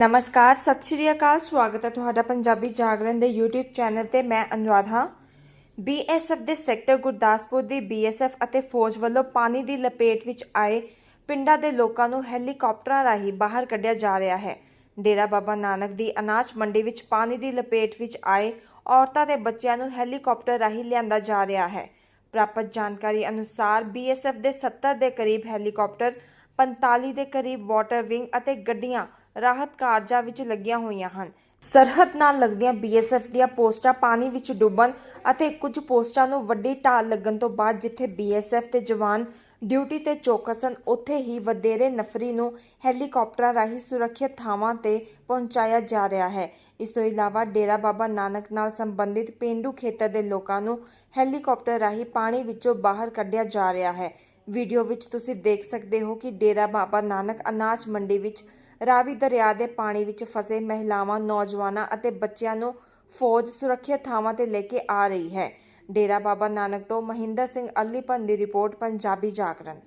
ਨਮਸਕਾਰ, ਸਤਿ ਸ਼੍ਰੀ ਅਕਾਲ, ਸਵਾਗਤ ਹੈ ਤੁਹਾਡਾ ਪੰਜਾਬੀ ਜਾਗਰਣ ਦੇ YouTube ਚੈਨਲ ਤੇ ਮੈਂ ਅਨੁਰਾਧ ਹਾਂ। BSF ਦੇ ਸੈਕਟਰ ਗੁਰਦਾਸਪੁਰ ਦੀ BSF ਅਤੇ ਫੌਜ ਵੱਲੋਂ ਪਾਣੀ ਦੀ ਲਪੇਟ ਵਿੱਚ ਆਏ ਪਿੰਡਾਂ ਦੇ ਲੋਕਾਂ ਨੂੰ ਹੈਲੀਕਾਪਟਰਾਂ ਰਾਹੀਂ ਬਾਹਰ ਕੱਢਿਆ ਜਾ ਰਿਹਾ ਹੈ। ਡੇਰਾ ਬਾਬਾ ਨਾਨਕ ਦੀ ਅਨਾਜ ਮੰਡੀ ਵਿੱਚ ਪਾਣੀ ਦੀ ਲਪੇਟ ਵਿੱਚ ਆਏ ਔਰਤਾਂ ਤੇ ਬੱਚਿਆਂ ਨੂੰ ਹੈਲੀਕਾਪਟਰ ਰਾਹੀਂ ਲਿਆਂਦਾ ਜਾ ਰਿਹਾ ਹੈ। ਪ੍ਰਾਪਤ ਜਾਣਕਾਰੀ ਅਨੁਸਾਰ BSF ਦੇ 70 ਦੇ ਕਰੀਬ ਹੈਲੀਕਾਪਟਰ 45 ਦੇ ਕਰੀਬ ਵਾਟਰ ਵਿੰਗ ਅਤੇ ਗੱਡੀਆਂ ਰਾਹਤ ਕਾਰਜਾਂ ਵਿੱਚ ਲੱਗੀਆਂ ਹੋਈਆਂ ਹਨ। ਸਰਹੱਦ ਨਾਲ ਲੱਗਦੀਆਂ BSF ਦੀਆਂ ਪੋਸਟਾਂ ਪਾਣੀ ਵਿੱਚ ਡੁੱਬਣ ਅਤੇ ਕੁਝ ਪੋਸਟਾਂ ਨੂੰ ਵੱਡੀ ਢਾਲ ਲੱਗਣ ਤੋਂ ਬਾਅਦ ਜਿੱਥੇ BSF ਦੇ ਜਵਾਨ ਡਿਊਟੀ ਤੇ ਚੌਕਸ ਸਨ ਉੱਥੇ ਹੀ ਵਧੇਰੇ ਨਫਰੀ ਨੂੰ ਹੈਲੀਕਾਪਟਰਾਂ ਰਾਹੀਂ ਸੁਰੱਖਿਅਤ ਥਾਵਾਂ ਤੇ ਪਹੁੰਚਾਇਆ ਜਾ ਰਿਹਾ ਹੈ। ਇਸ ਤੋਂ ਇਲਾਵਾ ਡੇਰਾ ਬਾਬਾ ਨਾਨਕ ਨਾਲ ਸੰਬੰਧਿਤ ਪਿੰਡੂ ਖੇਤਰ ਦੇ ਲੋਕਾਂ ਨੂੰ ਹੈਲੀਕਾਪਟਰ ਰਾਹੀਂ ਪਾਣੀ ਵਿੱਚੋਂ ਬਾਹਰ ਕੱਢਿਆ ਜਾ ਰਿਹਾ ਹੈ। ਵੀਡੀਓ ਵਿੱਚ ਤੁਸੀਂ ਦੇਖ ਸਕਦੇ ਹੋ ਕਿ ਡੇਰਾ ਬਾਬਾ ਨਾਨਕ ਅਨਾਜ ਮੰਡੀ ਵਿੱਚ ਰਾਵੀ ਦਰਿਆ ਦੇ ਪਾਣੀ ਵਿੱਚ ਫਸੇ ਮਹਿਲਾਵਾਂ, ਨੌਜਵਾਨਾਂ ਅਤੇ ਬੱਚਿਆਂ ਨੂੰ ਫੌਜ ਸੁਰੱਖਿਅਤ ਥਾਵਾਂ ਤੇ ਲੈ ਕੇ ਆ ਰਹੀ ਹੈ। ਡੇਰਾ ਬਾਬਾ ਨਾਨਕ ਤੋਂ ਮਹਿੰਦਰ ਸਿੰਘ ਅਲੀਪਨ ਦੀ ਰਿਪੋਰਟ, ਪੰਜਾਬੀ ਜਾਗਰਣ।